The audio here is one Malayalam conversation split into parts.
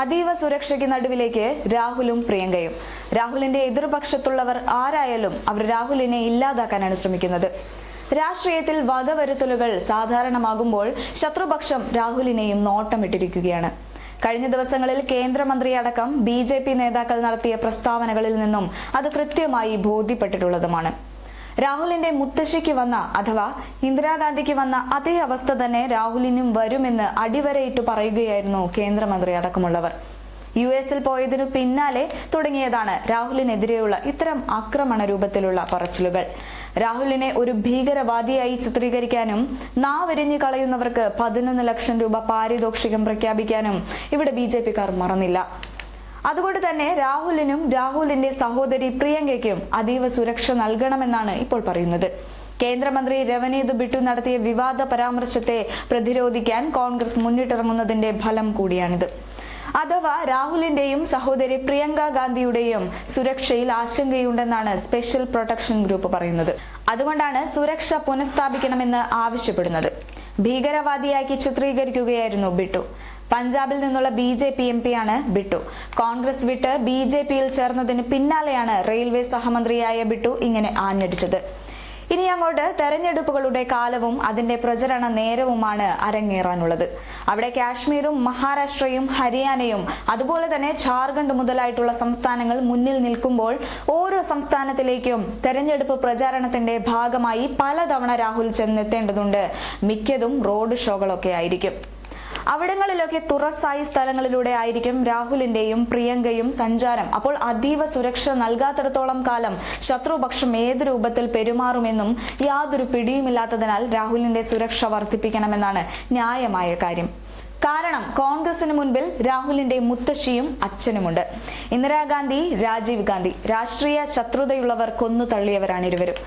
അതീവ സുരക്ഷയ്ക്ക് നടുവിലേക്ക് രാഹുലും പ്രിയങ്കയും. രാഹുലിന്റെ എതിർപക്ഷത്തുള്ളവർ ആരായാലും അവർ രാഹുലിനെ ഇല്ലാതാക്കാനാണ് ശ്രമിക്കുന്നത് രാഷ്ട്രീയത്തിൽ വകവരുത്തലുകൾ സാധാരണമാകുമ്പോൾ ശത്രുപക്ഷം രാഹുലിനെയും നോട്ടമിട്ടിരിക്കുകയാണ്. കഴിഞ്ഞ ദിവസങ്ങളിൽ കേന്ദ്രമന്ത്രി അടക്കം ബി ജെ പി നേതാക്കൾ നടത്തിയ പ്രസ്താവനകളിൽ നിന്നും അത് കൃത്യമായി ബോധ്യപ്പെട്ടിട്ടുള്ളതുമാണ്. രാഹുലിന്റെ മുത്തശ്ശിക്ക് വന്ന അഥവാ ഇന്ദിരാഗാന്ധിക്ക് വന്ന അതേ അവസ്ഥ തന്നെ രാഹുലിനും വരുമെന്ന് അടിവരയിട്ട് പറയുകയായിരുന്നു കേന്ദ്രമന്ത്രി അടക്കമുള്ളവർ. യു എസിൽ പോയതിനു പിന്നാലെ തുടങ്ങിയതാണ് രാഹുലിനെതിരെയുള്ള ഇത്തരം ആക്രമണ രൂപത്തിലുള്ള പറച്ചിലുകൾ. രാഹുലിനെ ഒരു ഭീകരവാദിയായി ചിത്രീകരിക്കാനും നാവെരിഞ്ഞു കളയുന്നവർക്ക് പതിനൊന്ന് ലക്ഷം രൂപ പാരിതോഷികം പ്രഖ്യാപിക്കാനും ഇവിടെ ബി ജെ പിക്കാർ മറന്നില്ല. അതുകൊണ്ട് തന്നെ രാഹുലിനും രാഹുലിന്റെ സഹോദരി പ്രിയങ്കയ്ക്കും അതീവ സുരക്ഷ നൽകണമെന്നാണ് ഇപ്പോൾ പറയുന്നത്. കേന്ദ്രമന്ത്രി രവനീത് ബിട്ടു നടത്തിയ വിവാദ പരാമർശത്തെ പ്രതിരോധിക്കാൻ കോൺഗ്രസ് മുന്നിട്ടിറങ്ങുന്നതിന്റെ ഫലം കൂടിയാണിത്. അഥവാ രാഹുലിന്റെയും സഹോദരി പ്രിയങ്ക ഗാന്ധിയുടെയും സുരക്ഷയിൽ ആശങ്കയുണ്ടെന്നാണ് സ്പെഷ്യൽ പ്രൊട്ടക്ഷൻ ഗ്രൂപ്പ് പറയുന്നത്. അതുകൊണ്ടാണ് സുരക്ഷ പുനഃസ്ഥാപിക്കണമെന്ന് ആവശ്യപ്പെടുന്നത്. ഭീകരവാദിയാക്കി ചിത്രീകരിക്കുകയായിരുന്നു ബിട്ടു. പഞ്ചാബിൽ നിന്നുള്ള ബി ജെ പി എം പിയാണ് ബിട്ടു. കോൺഗ്രസ് വിട്ട് ബി ജെ പിയിൽ ചേർന്നതിന് പിന്നാലെയാണ് റെയിൽവേ സഹമന്ത്രിയായ ബിട്ടു ഇങ്ങനെ ആഞ്ഞടിച്ചത്. ഇനി അങ്ങോട്ട് തെരഞ്ഞെടുപ്പുകളുടെ കാലവും അതിന്റെ പ്രചരണ നേരവുമാണ് അരങ്ങേറാനുള്ളത്. അവിടെ കാശ്മീരും മഹാരാഷ്ട്രയും ഹരിയാനയും അതുപോലെ തന്നെ ജാർഖണ്ഡ് മുതലായിട്ടുള്ള സംസ്ഥാനങ്ങൾ മുന്നിൽ നിൽക്കുമ്പോൾ ഓരോ സംസ്ഥാനത്തിലേക്കും തെരഞ്ഞെടുപ്പ് പ്രചാരണത്തിന്റെ ഭാഗമായി പലതവണ രാഹുൽ ചെന്നെത്തേണ്ടതുണ്ട്. മിക്കതും റോഡ് ഷോകളൊക്കെ ആയിരിക്കും. അവിടങ്ങളിലൊക്കെ തുറസായി സ്ഥലങ്ങളിലൂടെ ആയിരിക്കും രാഹുലിന്റെയും പ്രിയങ്കയും സഞ്ചാരം. അപ്പോൾ അതീവ സുരക്ഷ നൽകാത്തിടത്തോളം കാലം ശത്രുപക്ഷം ഏത് രൂപത്തിൽ പെരുമാറുമെന്നും യാതൊരു പിടിയുമില്ലാത്തതിനാൽ രാഹുലിന്റെ സുരക്ഷ വർദ്ധിപ്പിക്കണമെന്നാണ് ന്യായമായ കാര്യം. കാരണം കോൺഗ്രസിന് മുൻപിൽ രാഹുലിന്റെ മുത്തശ്ശിയും അച്ഛനുമുണ്ട്. ഇന്ദിരാഗാന്ധി രാജീവ് ഗാന്ധി രാഷ്ട്രീയ ശത്രുതയുള്ളവർ കൊന്നു തള്ളിയവരാണ് ഇരുവരും.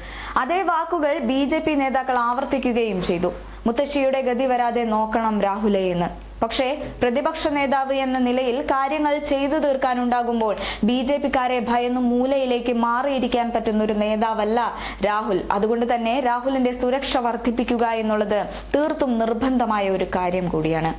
അതേ വാക്കുകൾ ബി ജെ പി നേതാക്കൾ ആവർത്തിക്കുകയും ചെയ്തു. മുത്തശ്ശിയുടെ ഗതി വരാതെ നോക്കണം രാഹുലെ എന്ന്. പക്ഷേ പ്രതിപക്ഷ നേതാവ് എന്ന നിലയിൽ കാര്യങ്ങൾ ചെയ്തു തീർക്കാനുണ്ടാകുമ്പോൾ ബി ജെ പിക്കാരെ ഭയന്ന് മൂലയിലേക്ക് മാറിയിരിക്കാൻ പറ്റുന്ന ഒരു നേതാവല്ല രാഹുൽ. അതുകൊണ്ട് തന്നെ രാഹുലിന്റെ സുരക്ഷ വർദ്ധിപ്പിക്കുക എന്നുള്ളത് തീർത്തും നിർബന്ധമായ ഒരു കാര്യം കൂടിയാണ്.